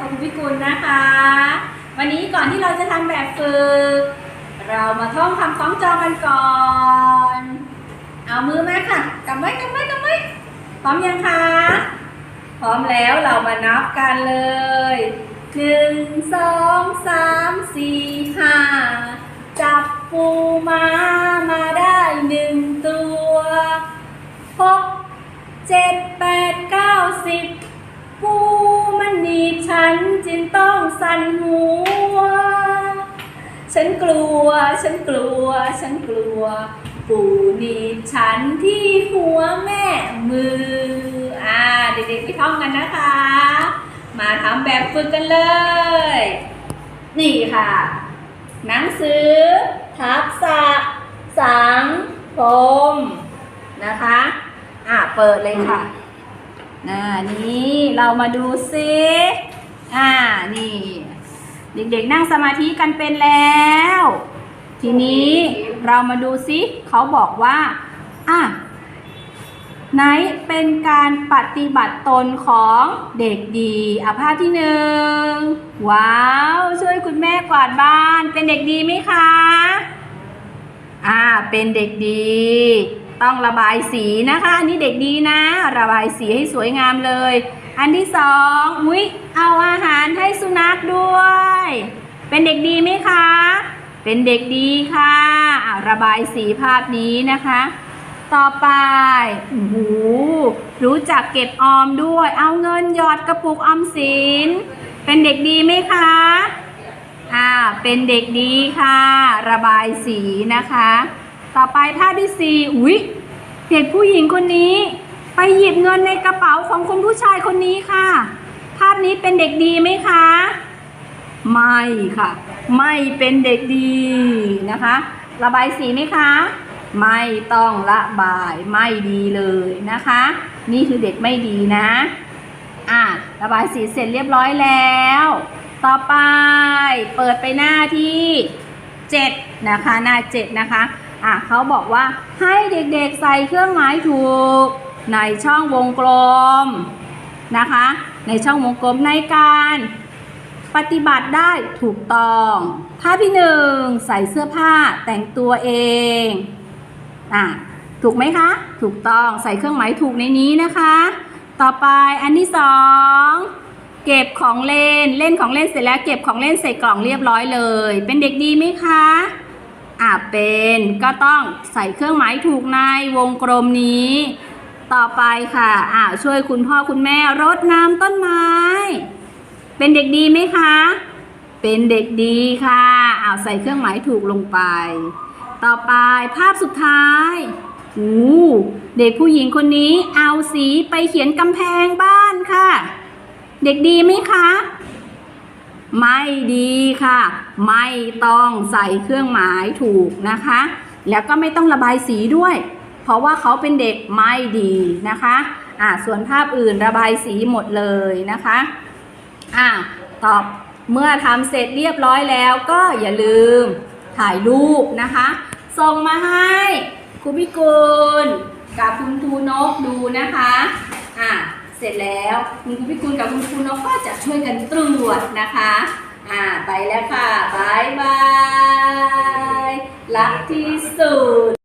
คุณพี่กุลนะคะ วันนี้ก่อนที่เราจะทำแบบฝึก เรามาท่องคำคล้องจองกันก่อน เอามือมาค่ะกำไว้กำไว้กำไว้พร้อมยังคะ พร้อมแล้วเรามานับกันเลยหนึ่งสองสามสี่ห้าจับปูมามาได้หนึ่งตัวหกเจ็ดแปดเก้าสิบ ปูมันหนีบฉันจึงต้องสั่นหัว ฉันกลัว ฉันกลัว ฉันกลัว ปู่หนีบฉันที่หัวแม่มือ อ่า เด็กๆไปท่องกันนะคะ มาทำแบบฝึกกันเลย นี่ค่ะ หนังสือ ทักษะ สังคมนะคะ อะเปิดเลยค่ะ น่านี่เรามาดูซิอ่านี่ เด็กๆนั่งสมาธิกันเป็นแล้ว ทีนี้เรามาดูซิเขาบอกว่าอะไหนเป็นการปฏิบัติตนของเด็กดีอะภาพที่หนึ่งว้าว ช่วยคุณแม่กวาดบ้าน เป็นเด็กดีไหมคะ อ่า เป็นเด็กดี ต้องระบายสีนะคะ อันนี้เด็กดีนะ ระบายสีให้สวยงามเลย อันที่สองอุ้ยเอาอาหารให้สุนัขด้วย เป็นเด็กดีไหมคะ เป็นเด็กดีค่ะอาระบายสีภาพนี้นะคะ ต่อไปโอ้รู้จักเก็บออมด้วย เอาเงินหยอดกระปุกออมสิน เป็นเด็กดีไหมคะอ่าเป็นเด็กดีค่ะ ระบายสีนะคะ ต่อไปภาพที่สี่อุ๊ยเด็กผู้หญิงคนนี้ ไปหยิบเงินในกระเป๋าของคุณผู้ชายคนนี้ค่ะ ภาพนี้เป็นเด็กดีไหมคะ ไม่ค่ะ ไม่เป็นเด็กดีนะคะ ระบายสีไหมคะ ไม่ต้องระบายไม่ดีเลยนะคะ นี่คือเด็กไม่ดีนะ อะระบายสีเสร็จเรียบร้อยแล้ว ต่อไปเปิดไปหน้าที่ 7 นะคะ หน้า 7 นะคะ อะเขาบอกว่าให้เด็กๆใส่เครื่องหมายถูก ในช่องวงกลมนะคะ ในช่องวงกลมในการปฏิบัติได้ถูกต้องภาพที่หนึ่งใส่เสื้อผ้าแต่งตัวเองอะถูกไหมคะ ถูกต้องใส่เครื่องหมายถูกในนี้นะคะ ต่อไปอันที่สองเก็บของเล่นเล่นของเล่นเสร็จแล้วเก็บของเล่นใส่กล่องเรียบร้อยเลย เป็นเด็กดีไหมคะ อะเป็นก็ต้องใส่เครื่องหมายถูกในวงกลมนี้ ต่อไปค่ะอะช่วยคุณพ่อคุณแม่รดน้ำต้นไม้ เป็นเด็กดีไหมคะ เป็นเด็กดีค่ะอ้าวใส่เครื่องหมายถูกลงไป ต่อไปภาพสุดท้ายอู้เด็กผู้หญิงคนนี้เอาสีไปเขียนกำแพงบ้านค่ะ เด็กดีไหมคะ ไม่ดีค่ะ ไม่ต้องใส่เครื่องหมายถูกนะคะ แล้วก็ไม่ต้องระบายสีด้วย เพราะว่าเขาเป็นเด็กไม่ดีนะคะอ่าส่วนภาพอื่นระบายสีหมดเลยนะคะอะตอบเมื่อทำเสร็จเรียบร้อยแล้วก็อย่าลืมถ่ายรูปนะคะ ส่งมาให้ครูพิกุลกับคุณครูนกดูนะคะอะ เสร็จแล้วคุณครูพิกุลกับคุณครูนกก็จะช่วยกันตรวจนะคะ อ่าไปแล้วค่ะบายบายรักที่สุด